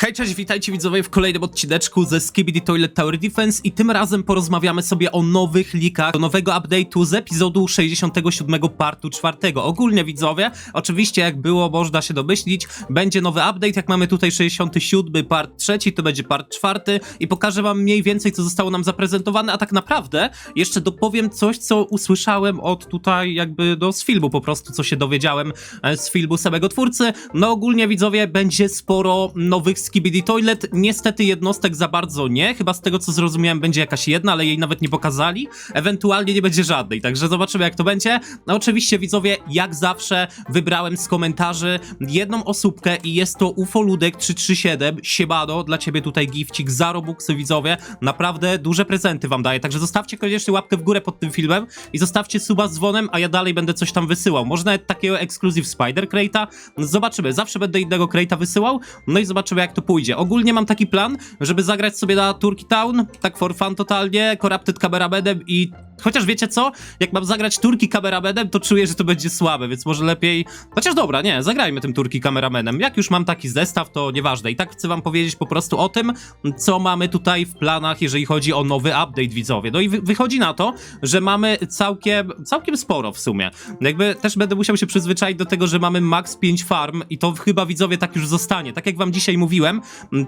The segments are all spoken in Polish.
Hej, cześć, witajcie widzowie w kolejnym odcineczku ze Skibidi Toilet Tower Defense i tym razem porozmawiamy sobie o nowych likach do nowego update'u z epizodu 67 partu 4. Ogólnie widzowie, oczywiście jak było można się domyślić, będzie nowy update, jak mamy tutaj 67 part 3, to będzie part 4 i pokażę wam mniej więcej co zostało nam zaprezentowane, a tak naprawdę jeszcze dopowiem coś, co usłyszałem od tutaj jakby do z filmu po prostu, co się dowiedziałem e, z filmu samego twórcy. No ogólnie widzowie, będzie sporo nowych Skibidi Toilet, niestety jednostek za bardzo nie, chyba z tego co zrozumiałem będzie jakaś jedna, ale jej nawet nie pokazali, ewentualnie nie będzie żadnej, także zobaczymy jak to będzie. No oczywiście widzowie, jak zawsze wybrałem z komentarzy jedną osóbkę i jest to ufoludek337, siemano, dla ciebie tutaj gifcik za Robuxy widzowie, naprawdę duże prezenty wam daję, także zostawcie koniecznie łapkę w górę pod tym filmem i zostawcie suba z dzwonem, a ja dalej będę coś tam wysyłał, może nawet takiego Exclusive Spider Crate'a, zobaczymy, zawsze będę innego Crate'a wysyłał, no i zobaczymy jak to pójdzie. Ogólnie mam taki plan, żeby zagrać sobie na Turkey Town, tak for fun totalnie, Corrupted Cameramenem i chociaż wiecie co, jak mam zagrać Turki Cameramenem, to czuję, że to będzie słabe, więc może lepiej, chociaż dobra, nie, zagrajmy tym Turki Cameramenem. Jak już mam taki zestaw, to nieważne. I tak chcę wam powiedzieć po prostu o tym, co mamy tutaj w planach, jeżeli chodzi o nowy update widzowie. No i wy wychodzi na to, że mamy całkiem, całkiem sporo w sumie. Jakby też będę musiał się przyzwyczaić do tego, że mamy max 5 farm i to chyba widzowie tak już zostanie. Tak jak wam dzisiaj mówiłem,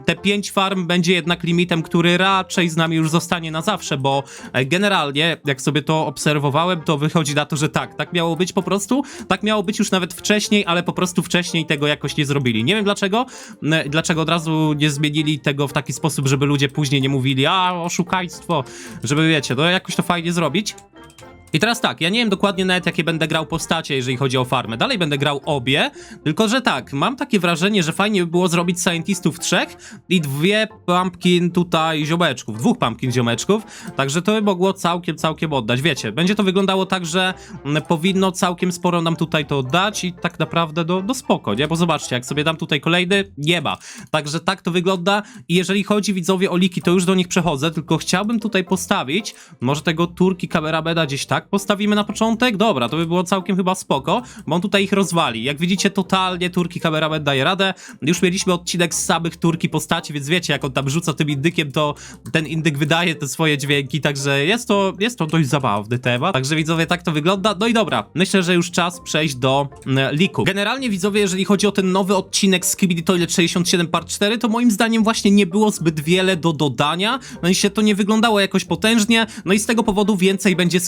te 5 farm będzie jednak limitem, który raczej z nami już zostanie na zawsze, bo generalnie, jak sobie to obserwowałem, to wychodzi na to, że tak, tak miało być po prostu, tak miało być już nawet wcześniej, ale po prostu wcześniej tego jakoś nie zrobili. Nie wiem dlaczego, dlaczego od razu nie zmienili tego w taki sposób, żeby ludzie później nie mówili, a oszukaństwo, żeby wiecie, no jakoś to fajnie zrobić. I teraz tak, ja nie wiem dokładnie nawet jakie będę grał postacie, jeżeli chodzi o farmę. Dalej będę grał obie, tylko że tak, mam takie wrażenie, że fajnie by było zrobić scientistów trzech i dwie pumpkin tutaj ziomeczków, dwóch pumpkin ziomeczków, także to by mogło całkiem, całkiem oddać. Wiecie, będzie to wyglądało tak, że mm, powinno całkiem sporo nam tutaj to dać i tak naprawdę do, do spoko, nie? Bo zobaczcie, jak sobie dam tutaj kolejny, nie ma. Także tak to wygląda i jeżeli chodzi widzowie o liki, to już do nich przechodzę, tylko chciałbym tutaj postawić, może tego Turki Kamerabeda gdzieś tak postawimy na początek? Dobra, to by było całkiem chyba spoko, bo on tutaj ich rozwali. Jak widzicie, totalnie Turki Kamerabed daje radę. Już mieliśmy odcinek z samych Turki postaci, więc wiecie, jak on tam rzuca tym indykiem, to ten indyk wydaje te swoje dźwięki, także jest to, jest to dość zabawny temat. Także widzowie, tak to wygląda. No i dobra, myślę, że już czas przejść do mm, liku. Generalnie widzowie, jeżeli chodzi o ten nowy odcinek z Skibidi Toilet 67 Part 4, to moim zdaniem właśnie nie było zbyt wiele do dodania, no i się to nie wyglądało jakoś potężnie, no i z tego powodu więcej będzie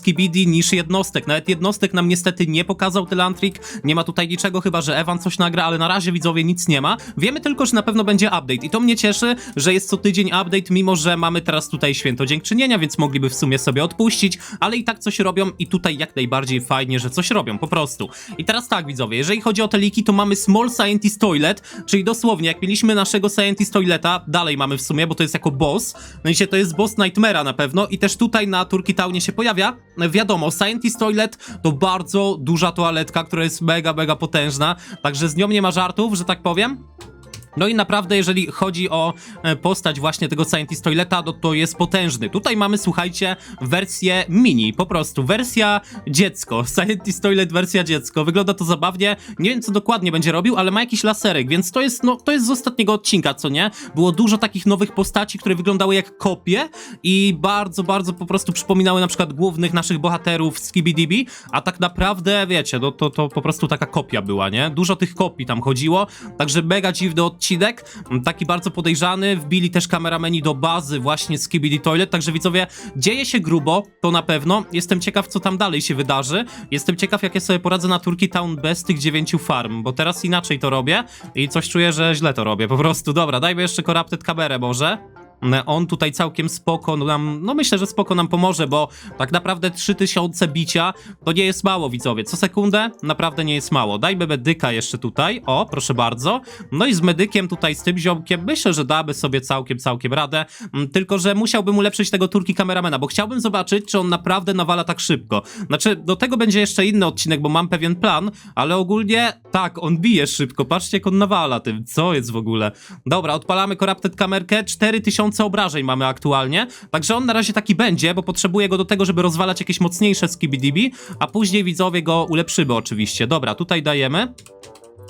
Skibidi niż jednostek. Nawet jednostek nam niestety nie pokazał Telantrik, nie ma tutaj niczego, chyba że Evan coś nagra, ale na razie widzowie nic nie ma. Wiemy tylko, że na pewno będzie update i to mnie cieszy, że jest co tydzień update, mimo że mamy teraz tutaj święto dziękczynienia, więc mogliby w sumie sobie odpuścić, ale i tak coś robią i tutaj jak najbardziej fajnie, że coś robią, po prostu. I teraz tak widzowie, jeżeli chodzi o te liki, to mamy Small Scientist Toilet, czyli dosłownie jak mieliśmy naszego Scientist Toileta, dalej mamy w sumie, bo to jest jako boss, no i się to jest boss Nightmare'a na pewno i też tutaj na Turkey Townie się pojawia, wiadomo, Scientist Toilet to bardzo duża toaletka, która jest mega, mega potężna, także z nią nie ma żartów, że tak powiem. No i naprawdę, jeżeli chodzi o e, postać właśnie tego Scientist Toileta, no to jest potężny. Tutaj mamy, słuchajcie, wersję mini, po prostu, wersja dziecko. Scientist Toilet wersja dziecko. Wygląda to zabawnie. Nie wiem, co dokładnie będzie robił, ale ma jakiś laserek, więc to jest, no, to jest z ostatniego odcinka, co nie? Było dużo takich nowych postaci, które wyglądały jak kopie i bardzo, bardzo po prostu przypominały na przykład głównych naszych bohaterów z Skibidibi, a tak naprawdę, wiecie, no to, to po prostu taka kopia była, nie? Dużo tych kopii tam chodziło, także mega dziwny odcinek, taki bardzo podejrzany, wbili też kamerameni do bazy właśnie z Skibidi Toilet, także widzowie, dzieje się grubo, to na pewno, jestem ciekaw, co tam dalej się wydarzy, jestem ciekaw, jak ja sobie poradzę na Turkey Town bez tych dziewięciu farm, bo teraz inaczej to robię i coś czuję, że źle to robię, po prostu, dobra, dajmy jeszcze Corrupted kamerę może. On tutaj całkiem spoko nam, no myślę, że spoko nam pomoże, bo tak naprawdę 3000 bicia to nie jest mało, widzowie. Co sekundę naprawdę nie jest mało. Dajmy medyka jeszcze tutaj, o, proszę bardzo. No i z medykiem tutaj, z tym ziomkiem, myślę, że damy sobie całkiem, całkiem radę. Mm, Tylko, że musiałbym ulepszyć tego turki kameramena, bo chciałbym zobaczyć, czy on naprawdę nawala tak szybko. Znaczy, do tego będzie jeszcze inny odcinek, bo mam pewien plan, ale ogólnie tak, on bije szybko. Patrzcie, jak on nawala tym. Co jest w ogóle? Dobra, odpalamy Corrupted kamerkę. 4000 obrażeń mamy aktualnie. Także on na razie taki będzie, bo potrzebuję go do tego, żeby rozwalać jakieś mocniejsze skibidibi, a później widzowie go ulepszymy oczywiście. Dobra, tutaj dajemy.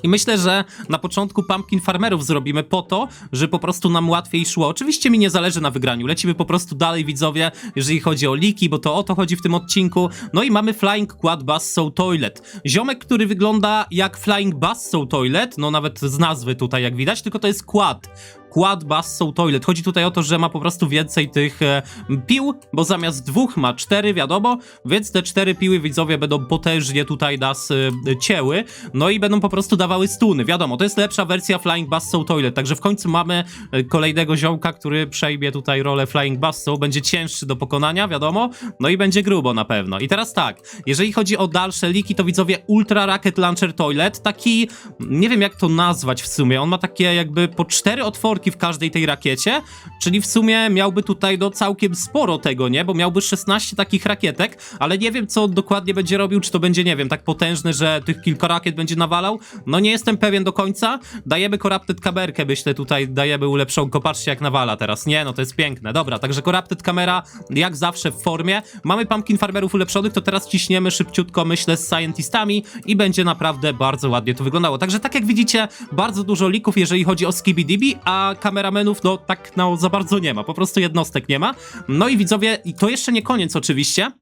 I myślę, że na początku Pumpkin Farmerów zrobimy po to, że po prostu nam łatwiej szło. Oczywiście mi nie zależy na wygraniu, lecimy po prostu dalej widzowie, jeżeli chodzi o liki, bo to o to chodzi w tym odcinku. No i mamy Flying Quad Bass Soul Toilet. Ziomek, który wygląda jak Flying Bass Soul Toilet, no nawet z nazwy tutaj jak widać, tylko to jest quad. Quad Bass Soul Toilet. Chodzi tutaj o to, że ma po prostu więcej tych e, pił, bo zamiast dwóch ma cztery, wiadomo, więc te cztery piły widzowie będą potężnie tutaj nas e, cięły, no i będą po prostu dawały stuny. Wiadomo, to jest lepsza wersja Flying Bass Soul Toilet, także w końcu mamy e, kolejnego ziomka, który przejmie tutaj rolę Flying Bass Soul, będzie cięższy do pokonania, wiadomo, no i będzie grubo na pewno. I teraz tak, jeżeli chodzi o dalsze liki, to widzowie Ultra Rocket Launcher Toilet, taki, nie wiem jak to nazwać w sumie, on ma takie jakby po cztery otworki w każdej tej rakiecie, czyli w sumie miałby tutaj do całkiem sporo tego, nie? Bo miałby 16 takich rakietek, ale nie wiem co on dokładnie będzie robił, czy to będzie, nie wiem, tak potężny, że tych kilka rakiet będzie nawalał. No nie jestem pewien do końca. Dajemy Corrupted kamerkę, myślę tutaj dajemy ulepszonko. Patrzcie jak nawala teraz. Nie, no to jest piękne. Dobra, także Corrupted kamera jak zawsze w formie. Mamy Pumpkin Farmerów ulepszonych, to teraz ciśniemy szybciutko, myślę, z Scientistami i będzie naprawdę bardzo ładnie to wyglądało. Także tak jak widzicie, bardzo dużo lików, jeżeli chodzi o Skibidibi, a kameramenów, no tak no za bardzo nie ma, po prostu jednostek nie ma. No i widzowie, i to jeszcze nie koniec oczywiście,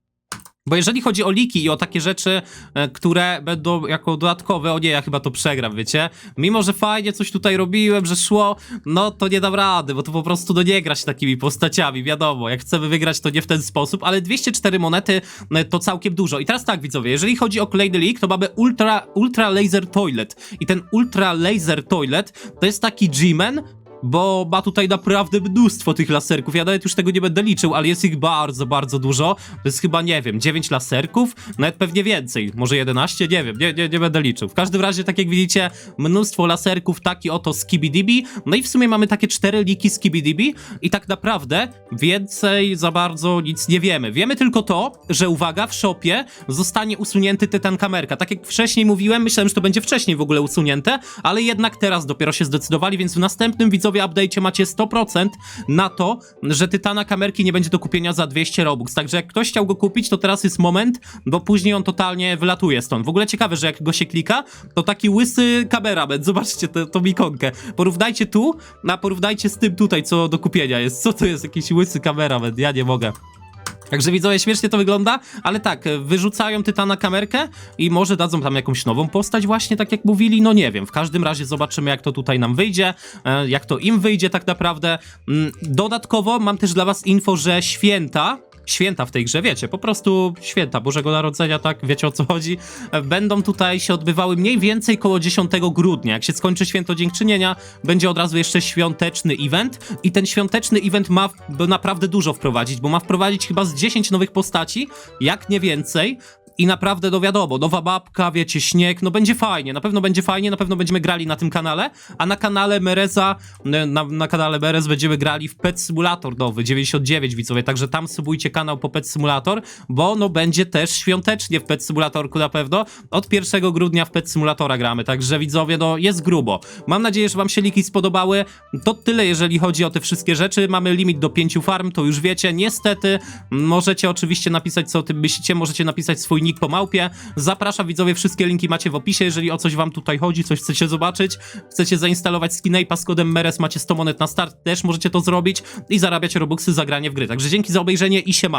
bo jeżeli chodzi o liki i o takie rzeczy, e, które będą jako dodatkowe, o nie, ja chyba to przegram, wiecie? Mimo, że fajnie coś tutaj robiłem, że szło, no to nie dam rady, bo to po prostu no nie grać takimi postaciami, wiadomo, jak chcemy wygrać, to nie w ten sposób, ale 204 monety e, to całkiem dużo. I teraz tak, widzowie, jeżeli chodzi o kolejny lik, to mamy Ultra, Ultra Laser Toilet. I ten Ultra Laser Toilet to jest taki G-Man, bo ma tutaj naprawdę mnóstwo tych laserków. Ja nawet już tego nie będę liczył, ale jest ich bardzo, bardzo dużo. To jest chyba, nie wiem, 9 laserków, nawet pewnie więcej, może 11, nie wiem, nie, nie, nie będę liczył. W każdym razie, tak jak widzicie, mnóstwo laserków, taki oto Skibidibi. No i w sumie mamy takie cztery liki Skibidibi i tak naprawdę więcej za bardzo nic nie wiemy. Wiemy tylko to, że uwaga, w shopie zostanie usunięty tytan kamerka. Tak jak wcześniej mówiłem, myślałem, że to będzie wcześniej w ogóle usunięte, ale jednak teraz dopiero się zdecydowali, więc w następnym widzowie update'cie macie 100% na to, że tytana kamerki nie będzie do kupienia za 200 robux. Także jak ktoś chciał go kupić, to teraz jest moment, bo później on totalnie wylatuje stąd. W ogóle ciekawe, że jak go się klika, to taki łysy kameraman. Zobaczcie tę tą ikonkę. Porównajcie tu, a porównajcie z tym tutaj, co do kupienia jest. Co to jest jakiś łysy kameraman? Ja nie mogę. Także widzowie, śmiesznie to wygląda, ale tak, wyrzucają Tytana kamerkę i może dadzą tam jakąś nową postać właśnie, tak jak mówili, no nie wiem. W każdym razie zobaczymy, jak to tutaj nam wyjdzie, e, jak to im wyjdzie tak naprawdę. Mm, Dodatkowo mam też dla was info, że święta, święta w tej grze, wiecie, po prostu święta Bożego Narodzenia, tak, wiecie o co chodzi, e, będą tutaj się odbywały mniej więcej koło 10 grudnia. Jak się skończy święto dziękczynienia, będzie od razu jeszcze świąteczny event i ten świąteczny event ma naprawdę dużo wprowadzić, bo ma wprowadzić chyba z 10 nowych postaci, jak nie więcej. I naprawdę, no wiadomo, nowa babka, wiecie, śnieg, no będzie fajnie, na pewno będzie fajnie, na pewno będziemy grali na tym kanale, a na kanale Mereza, na, na kanale Merez będziemy grali w Pet Simulator nowy, 99 widzowie, także tam subujcie kanał po Pet Simulator, bo no będzie też świątecznie w Pet Simulatorku na pewno, od 1 grudnia w Pet Simulatora gramy, także widzowie, no jest grubo. Mam nadzieję, że wam się liki spodobały, to tyle jeżeli chodzi o te wszystkie rzeczy, mamy limit do 5 farm, to już wiecie, niestety, możecie oczywiście napisać co o tym myślicie, możecie napisać swój nick po małpie, zapraszam widzowie, wszystkie linki macie w opisie, jeżeli o coś wam tutaj chodzi, coś chcecie zobaczyć, chcecie zainstalować Skinape'a z kodem MERES, macie 100 monet na start, też możecie to zrobić i zarabiać robuxy za granie w gry, także dzięki za obejrzenie i siemano.